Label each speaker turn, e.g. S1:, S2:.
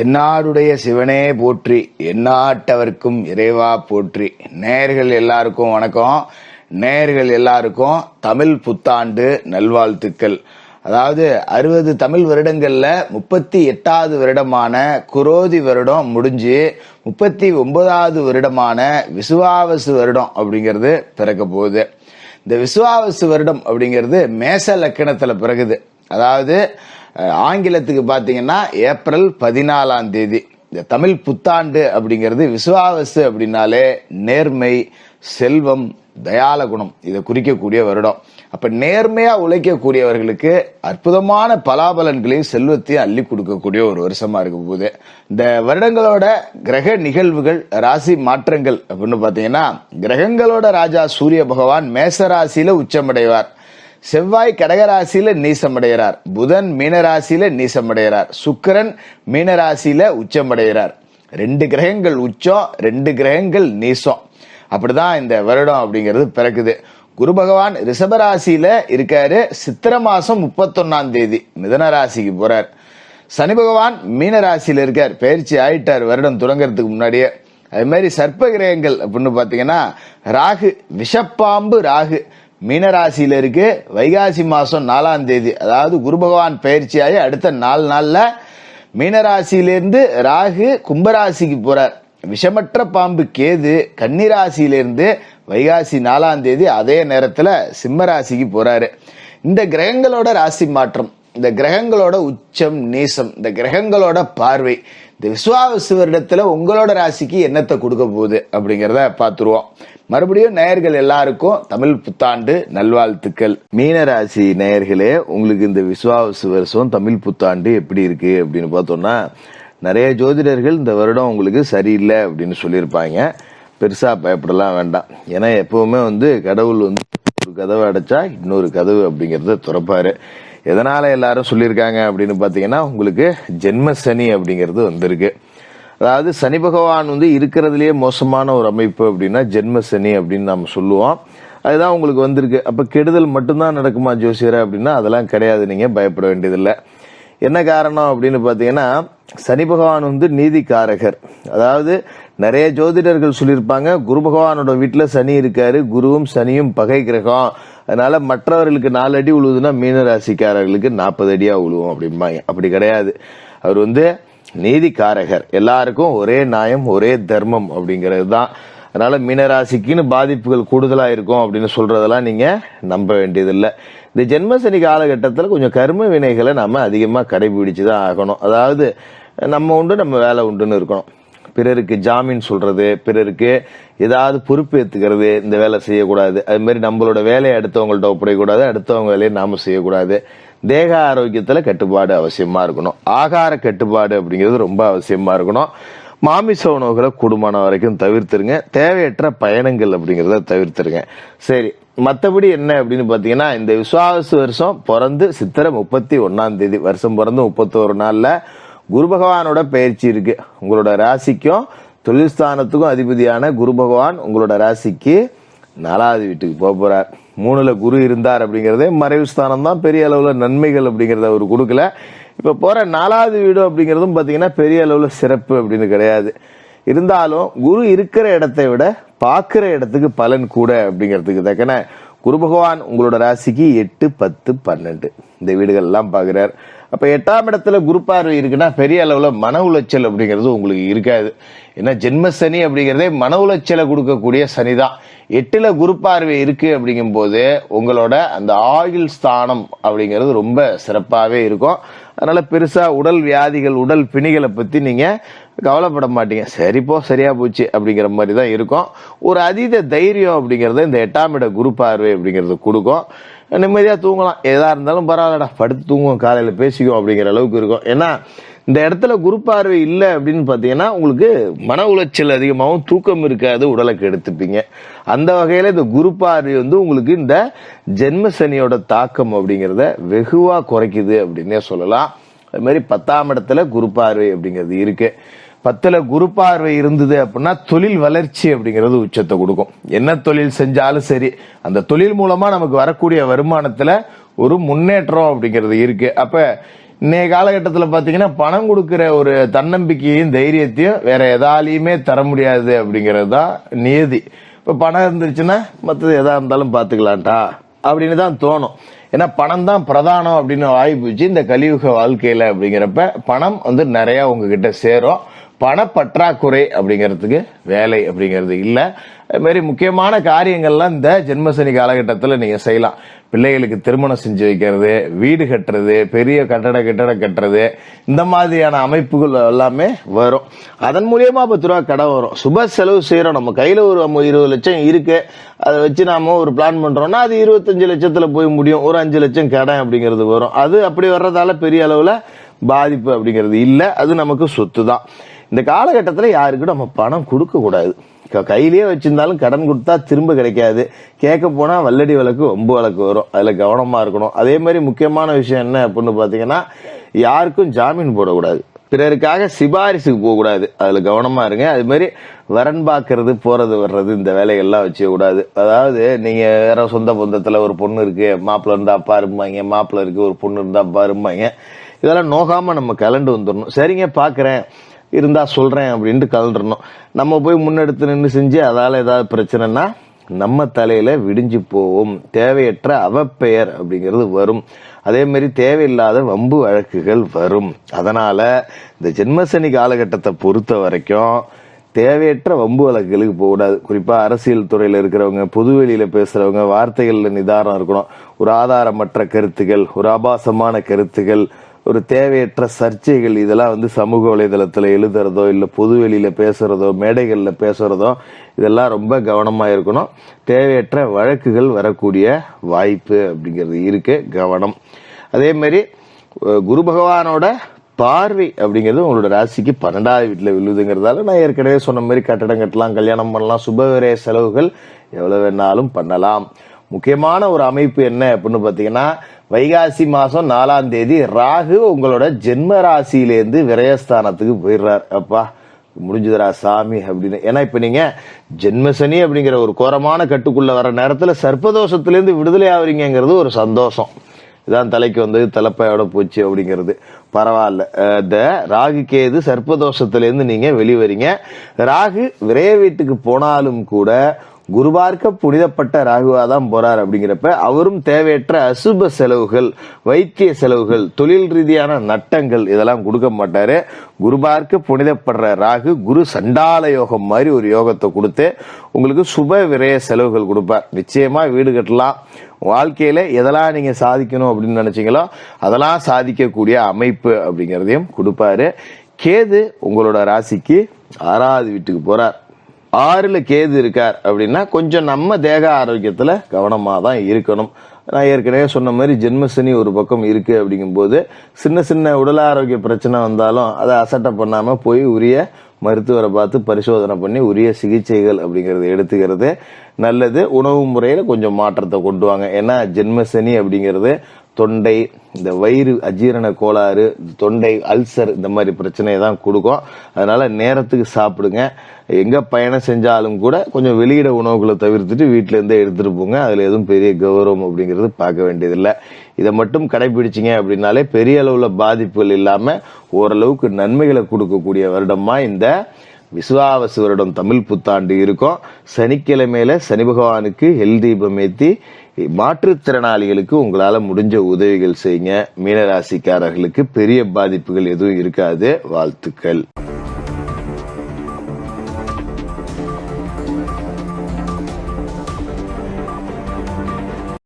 S1: தென்னாடுடைய சிவனே போற்றி எந்நாட்டவர்க்கும் இறைவா போற்றி. நேர்கள் எல்லாருக்கும் வணக்கம். நேர்கள் எல்லாருக்கும் தமிழ் புத்தாண்டு நல்வாழ்த்துக்கள். அதாவது அறுபது தமிழ் வருடங்கள்ல முப்பத்தி எட்டாவது வருடமான குரோதி வருடம் முடிஞ்சு முப்பத்தி ஒன்பதாவது வருடமான விசுவாவசு வருடம் அப்படிங்கிறது பிறக்க போகுது. இந்த விசுவாவசு வருடம் அப்படிங்கிறது மேச லக்கணத்துல பிறகுது. அதாவது ஆங்கிலத்துக்கு பார்த்தீங்கன்னா ஏப்ரல் பதினாலாம் தேதி. இந்த தமிழ் புத்தாண்டு அப்படிங்கிறது விசுவாவசு அப்படின்னாலே நேர்மை செல்வம் தயால குணம். இதை குறிக்கக்கூடிய வருடம். அப்ப நேர்மையா உழைக்கக்கூடியவர்களுக்கு அற்புதமான பலாபலன்களையும் செல்வத்தையும் அள்ளி கொடுக்கக்கூடிய ஒரு வருஷமா இருக்க போகுது. இந்த வருடங்களோட கிரக நிகழ்வுகள் ராசி மாற்றங்கள் அப்படின்னு பாத்தீங்கன்னா கிரகங்களோட ராஜா சூரிய பகவான் மேச ராசியில உச்சமடைவார். செவ்வாய் கடகராசியில நீசமடைகிறார். புதன் மீனராசியில நீசமடைகிறார். சுக்கிரன் மீனராசியில உச்சமடைகிறார். ரெண்டு கிரகங்கள் உச்சம் ரெண்டு கிரகங்கள் நீசம். அப்படிதான் இந்த வருடம் அப்படிங்கிறது பிறக்குது. குரு பகவான் ரிஷபராசியில இருக்காரு. சித்திர மாசம் முப்பத்தொன்னாம் தேதி மிதன ராசிக்கு போறார். சனி பகவான் மீன ராசியில இருக்கார். பயிற்சி ஆயிட்டார். வருடம் தொடங்கிறதுக்கு முன்னாடியே. அது மாதிரி சர்ப்ப கிரகங்கள் அப்படின்னு பாத்தீங்கன்னா ராகு விஷப்பாம்பு ராகு. மீனராசியில் இருக்கு. வைகாசி மாதம் நாலாம் தேதி. அதாவது குரு பகவான் பயிற்சியாகி அடுத்த நாலு நாளில் மீனராசியிலிருந்து ராகு கும்பராசிக்கு போகிறார் விஷமற்ற பாம்பு கேது கன்னிராசியிலிருந்து வைகாசி நாலாம் தேதி அதே நேரத்தில் சிம்மராசிக்கு போகிறாரு இந்த கிரகங்களோட ராசி மாற்றம். இந்த கிரகங்களோட உச்சம் நீசம் இந்த கிரகங்களோட பார்வை இந்த விஸ்வாவசுவரிடத்துல உங்களோட ராசிக்கு என்னத்தை கொடுக்க போகுது அப்படிங்கிறத பார்த்துருவோம். மறுபடியும் நேயர்கள் எல்லாருக்கும் தமிழ் புத்தாண்டு நல்வாழ்த்துக்கள். மீன ராசி நேயர்களே உங்களுக்கு இந்த விஸ்வாவசு வருஷம் தமிழ் புத்தாண்டு எப்படி இருக்கு அப்படின்னு பார்த்தோம்னா நிறைய ஜோதிடர்கள் இந்த வருடம் உங்களுக்கு சரியில்லை அப்படின்னு சொல்லியிருப்பாங்க. பெருசாக பயப்படலாம் வேண்டாம். ஏன்னா எப்பவுமே வந்து கடவுள் வந்து ஒரு கதவை அடைச்சா இன்னொரு கதவு அப்படிங்கிறத திறப்பாரு. எதனால எல்லாரும் சொல்லியிருக்காங்க அப்படின்னு பார்த்தீங்கன்னா உங்களுக்கு ஜென்ம சனி அப்படிங்கிறது வந்திருக்கு. அதாவது சனி பகவான் வந்து இருக்கிறதுலேயே மோசமான ஒரு அமைப்பு அப்படின்னா ஜென்ம சனி அப்படின்னு நம்ம சொல்லுவோம். அதுதான் உங்களுக்கு வந்திருக்கு. அப்போ கெடுதல் மட்டும்தான் நடக்குமா ஜோசியரை அப்படின்னா அதெல்லாம் கிடையாது. நீங்கள் பயப்பட வேண்டியதில்லை. என்ன காரணம் அப்படின்னு பார்த்தீங்கன்னா சனி பகவான் வந்து நீதிக்காரகர். அதாவது நிறைய ஜோதிடர்கள் சொல்லியிருப்பாங்க குரு பகவானோட வீட்டில் சனி இருக்காரு குருவும் சனியும் பகை கிரகம். அதனால மற்றவர்களுக்கு நாலு அடி உழுவுதுன்னா மீன ராசிக்காரர்களுக்கு நாற்பது அடியா உழுவும் அப்படிம்பாங்க. அப்படி கிடையாது. அவர் வந்து நீதிக்காரகர். எல்லாருக்கும் ஒரே நியாயம் ஒரே தர்மம் அப்படிங்கிறது தான் அதனால மீனராசிக்குன்னு பாதிப்புகள் கூடுதலாக இருக்கும் அப்படின்னு சொல்றதெல்லாம் நீங்க நம்ப வேண்டியதில்லை. இந்த ஜென்மசனி காலகட்டத்தில் கொஞ்சம் கர்ம வினைகளை நம்ம அதிகமாக கடைபிடிச்சு தான் ஆகணும். அதாவது நம்ம உண்டு நம்ம வேலை உண்டுன்னு இருக்கணும். பிறருக்கு ஜாமீன் சொல்றது பிறருக்கு ஏதாவது பொறுப்பு ஏற்றுக்கிறது இந்த வேலை செய்யக்கூடாது. அது மாதிரி நம்மளோட வேலையை அடுத்தவங்கள்ட்ட ஒப்படைக்கூடாது அடுத்தவங்க வேலையை நாம செய்யக்கூடாது. தேக ஆரோக்கியத்துல கட்டுப்பாடு அவசியமா இருக்கணும். ஆகார கட்டுப்பாடு அப்படிங்கிறது ரொம்ப அவசியமா இருக்கணும். மாமிச உணவுகளை கூடுமான வரைக்கும் தவிர்த்துருங்க. தேவையற்ற பயணங்கள் அப்படிங்கிறத தவிர்த்துருங்க. சரி மற்றபடி என்ன அப்படின்னு பார்த்தீங்கன்னா இந்த விசுவாச வருஷம் பிறந்து சித்திரை முப்பத்தி ஒன்னாம் தேதி வருஷம் பிறந்து முப்பத்தோரு நாளில் குரு பகவானோட பயிற்சி இருக்கு. உங்களோட ராசிக்கும் தொழில் ஸ்தானத்துக்கும் அதிபதியான குரு பகவான் உங்களோட ராசிக்கு நாலாவது வீட்டுக்கு போக போறார். மூணுல குரு இருந்தார் அப்படிங்கிறதே மறைவு ஸ்தானம் தான். பெரிய அளவில் நன்மைகள் அப்படிங்கிறத அவர் கொடுக்கல. இப்போ போற நாலாவது வீடு அப்படிங்கிறதும் பார்த்தீங்கன்னா பெரிய அளவில் சிறப்பு அப்படின்னு கிடையாது. இருந்தாலும் குரு இருக்கிற இடத்தை விட பார்க்குற இடத்துக்கு பலன் கூட அப்படிங்கிறதுக்கு தக்கன குரு பகவான் உங்களோட ராசிக்கு எட்டு பத்து பன்னெண்டு. இந்த வீடுகள் எல்லாம் அப்போ அப்ப எட்டாம் இடத்துல குரு பார்வை இருக்குன்னா பெரிய அளவுல மன உளைச்சல் அப்படிங்கிறது உங்களுக்கு இருக்காது. ஏன்னா ஜென்ம சனி அப்படிங்கிறதே மன உளைச்சலை கொடுக்கக்கூடிய சனி தான் எட்டுல குரு பார்வை இருக்கு அப்படிங்கும் போது உங்களோட அந்த ஆயுள் ஸ்தானம் அப்படிங்கிறது ரொம்ப சிறப்பாகவே இருக்கும். அதனால பெருசா உடல் வியாதிகள் உடல் பிணிகளை பத்தி நீங்க கவலைப்பட மாட்டீங்க. சரிப்போ சரியா போச்சு அப்படிங்கிற மாதிரி தான் இருக்கும். ஒரு அதீத தைரியம் அப்படிங்கறத இந்த எட்டாம் இட குரு பார்வை அப்படிங்கிறது கொடுக்கும். நிம்மதியா தூங்கலாம். எதா இருந்தாலும் பரவாயில்லடா படுத்து தூங்குவோம் காலையில பேசிக்குவோம் அப்படிங்கிற அளவுக்கு இருக்கும். ஏன்னா இந்த இடத்துல குரு பார்வை இல்லை அப்படின்னு பார்த்தீங்கன்னா உங்களுக்கு மன உளைச்சல் அதிகமாகவும் தூக்கம் இருக்காது உடலை கெடுத்துப்பீங்க அந்த வகையில் இந்த குரு பார்வை வந்து உங்களுக்கு இந்த ஜென்ம சனியோட தாக்கம் அப்படிங்கிறத வெகுவாக குறைக்குது அப்படின்னே சொல்லலாம். அது மாதிரி பத்தாம் இடத்துல குரு பார்வை அப்படிங்கிறது இருக்கு. பத்தில் குரு பார்வை இருந்தது அப்படின்னா தொழில் வளர்ச்சி அப்படிங்கிறது உச்சத்தை கொடுக்கும். என்ன தொழில் செஞ்சாலும் சரி அந்த தொழில் மூலமாக நமக்கு வரக்கூடிய வருமானத்தில் ஒரு முன்னேற்றம் அப்படிங்கிறது இருக்குது அப்போ இன்னைய காலகட்டத்தில் பார்த்தீங்கன்னா பணம் கொடுக்குற ஒரு தன்னம்பிக்கையும் தைரியத்தையும் வேற எதாலையுமே தர முடியாது அப்படிங்கிறது தான் நியதி. இப்போ பணம் இருந்துச்சுன்னா மற்றது எதா இருந்தாலும் பார்த்துக்கலான்டா அப்படின்னு தான் தோணும். ஏன்னா பணம் தான் பிரதானம் அப்படின்னு ஆகிப்போச்சு இந்த கலியுக வாழ்க்கையில் அப்படிங்கிறப்ப. பணம் வந்து நிறையா உங்ககிட்ட சேரும். பணப்பற்றாக்குறை அப்படிங்கிறதுக்கு வேலை அப்படிங்கிறது இல்லை. அதுமாரி முக்கியமான காரியங்கள்லாம் இந்த ஜென்மசனி காலகட்டத்தில் நீங்கள் செய்யலாம். பிள்ளைகளுக்கு திருமணம் செஞ்சு வைக்கிறது வீடு கட்டுறது பெரிய கட்டட கட்டட கட்டுறது இந்த மாதிரியான அமைப்புகள் எல்லாமே வரும். அதன் மூலியமாக பத்து ரூபா கடன் வரும். சுப செலவு செய்கிறோம் நம்ம கையில் ஒரு இருபது லட்சம் இருக்குது அதை வச்சு நாம் ஒரு பிளான் பண்ணுறோம்னா அது இருபத்தஞ்சு லட்சத்தில் போய் முடியும். ஒரு அஞ்சு லட்சம் கடன் அப்படிங்கிறது வரும். அது அப்படி வர்றதால பெரிய அளவில் பாதிப்பு அப்படிங்கிறது இல்லை. அது நமக்கு சொத்து தான் இந்த காலகட்டத்தில் யாருக்கும் நம்ம பணம் கொடுக்கக்கூடாது க- கையிலேயே வச்சிருந்தாலும் கடன் கொடுத்தா திரும்ப கிடைக்காது. கேட்க போனால் வல்லடி வழக்கு ஒம்பு வழக்கு வரும். அதில் கவனமாக இருக்கணும். அதே மாதிரி முக்கியமான விஷயம் என்ன அப்படின்னு பார்த்தீங்கன்னா யாருக்கும் ஜாமீன் போடக்கூடாது. பிறருக்காக சிபாரிசுக்கு போகக்கூடாது. அதில் கவனமாக இருங்க. அது மாதிரி வரன் பார்க்கறது போகிறது வர்றது இந்த வேலைகள்லாம் வச்சுக்கூடாது அதாவது நீங்கள் வேற சொந்த பந்தத்தில் ஒரு பொண்ணு இருக்குது மாப்பிள்ள இருந்தால் அப்பா இருப்பாங்க மாப்பிள்ள இருக்கு ஒரு பொண்ணு இருந்தால் அப்பா இருப்பாங்க இதெல்லாம் நோகாமல் நம்ம கலண்டு வந்துடணும். சரிங்க பார்க்குறேன் இருந்தால் சொல்கிறேன் அப்படின்ட்டு கலந்துடணும். நம்ம போய் முன்னெடுத்து நின்று செஞ்சு அதால் ஏதாவது பிரச்சனைனா நம்ம தலையில் விடிஞ்சு போகும் தேவையற்ற அவப்பெயர் அப்படிங்கிறது வரும். அதேமாரி தேவையில்லாத வம்பு வழக்குகள் வரும். அதனால் இந்த ஜென்மசனி காலகட்டத்தை பொறுத்த வரைக்கும் தேவையற்ற வம்பு வழக்குகளுக்கு போகக்கூடாது குறிப்பாக அரசியல் துறையில் இருக்கிறவங்க பொதுவெளியில் பேசுகிறவங்க வார்த்தைகளில் நிதானம் இருக்கணும். ஒரு ஆதாரமற்ற கருத்துகள் ஒரு ஆபாசமான கருத்துகள் ஒரு தேவையற்ற சர்ச்சைகள் இதெல்லாம் வந்து சமூக வலைதளத்தில் எழுதுறதோ இல்லை பொதுவெளியில் பேசுகிறதோ மேடைகளில் பேசுகிறதோ இதெல்லாம் ரொம்ப கவனமாக இருக்கணும். தேவையற்ற வழக்குகள் வரக்கூடிய வாய்ப்பு அப்படிங்கிறது இருக்கு. கவனம். அதே மாதிரி குரு பகவானோட பார்வை அப்படிங்கிறது உங்களோட ராசிக்கு பன்னெண்டாவது வீட்டில் விழுதுங்கிறதால நான் ஏற்கனவே சொன்ன மாதிரி கட்டடம் கட்டலாம் கல்யாணம் பண்ணலாம் சுபவிரய செலவுகள் எவ்வளோ வேணாலும் பண்ணலாம். முக்கியமான ஒரு அமைப்பு என்ன அப்படின்னு பார்த்தீங்கன்னா வைகாசி மாசம் நாலாம் தேதி ராகு உங்களோட ஜென்ம ராசியிலேருந்து விரயஸ்தானத்துக்கு போயிடுறார். அப்பா முடிஞ்சதுரா சாமி அப்படின்னு. ஏன்னா இப்போ நீங்கள் ஜென்மசனி அப்படிங்கிற ஒரு கோரமான கட்டுக்குள்ளே வர நேரத்தில் சர்ப்பதோஷத்துலேருந்து விடுதலை ஆகுறீங்கிறது ஒரு சந்தோஷம். இதான் தலைக்கு வந்தது தலைப்பையோட போச்சு அப்படிங்கிறது. பரவாயில்ல. இந்த ராகு கேது சர்ப்பதோஷத்துலேருந்து நீங்கள் வெளிவரீங்க. ராகு விரைய வீட்டுக்கு போனாலும் கூட குருபார்க்க புனிதப்பட்ட ராகுவா தான் போறார் அப்படிங்கிறப்ப அவரும் தேவையற்ற அசுப செலவுகள் வைத்திய செலவுகள் தொழில் ரீதியான நட்டங்கள் இதெல்லாம் கொடுக்க மாட்டாரு. குருபார்க்க புனிதப்படுற ராகு குரு சண்டால யோகம் மாதிரி ஒரு யோகத்தை கொடுத்து உங்களுக்கு சுப விரய செலவுகள் கொடுப்பார். நிச்சயமா வீடு கட்டலாம். வாழ்க்கையில எதெல்லாம் நீங்க சாதிக்கணும் அப்படின்னு நினைச்சீங்களோ அதெல்லாம் சாதிக்கக்கூடிய அமைப்பு அப்படிங்கிறதையும் கொடுப்பாரு. கேது உங்களோட ராசிக்கு ஆறாவது வீட்டுக்கு போறார். ஆறுல கேது இருக்கார் அப்படின்னா கொஞ்சம் நம்ம தேக ஆரோக்கியத்துல கவனமாக தான் இருக்கணும். நான் ஏற்கனவே சொன்ன மாதிரி ஜென்மசனி ஒரு பக்கம் இருக்குது அப்படிங்கும்போது சின்ன சின்ன உடல் ஆரோக்கிய பிரச்சனை வந்தாலும் அதை அசட்டை பண்ணாமல் போய் உரிய மருத்துவரை பார்த்து பரிசோதனை பண்ணி உரிய சிகிச்சைகள் அப்படிங்கிறது எடுத்துக்கிறது. நல்லது உணவு முறையில் கொஞ்சம் மாற்றத்தை கொண்டு வாங்க. ஏன்னா ஜென்மசனி அப்படிங்கிறது தொண்டை இந்த வயிறு அஜீரண கோளாறு தொண்டை அல்சர் இந்த மாதிரி பிரச்சனையை தான் கொடுக்கும். அதனால் நேரத்துக்கு சாப்பிடுங்க. எங்கே பயணம் செஞ்சாலும் கூட கொஞ்சம் வெளியிட உணவுகளை தவிர்த்துட்டு வீட்டிலேருந்தே எடுத்துகிட்டு போங்க. அதில் எதுவும் பெரிய கௌரவம் அப்படிங்கிறது பார்க்க வேண்டியதில்லை. இதை மட்டும் கடைபிடிச்சிங்க அப்படின்னாலே பெரிய அளவில் பாதிப்புகள் இல்லாமல் ஓரளவுக்கு நன்மைகளை கொடுக்கக்கூடிய வருடமாக இந்த விசுவாவசு வருடம் தமிழ் புத்தாண்டு இருக்கும். சனிக்கிழமையில சனி பகவானுக்கு எல் தீபம் ஏத்தி மாற்றுத்திறனாளிகளுக்கு உங்களால் முடிஞ்ச உதவிகள் செய்யுங்க. மீனராசிக்காரர்களுக்கு பெரிய பாதிப்புகள் எதுவும் இருக்காது. வாழ்த்துக்கள்.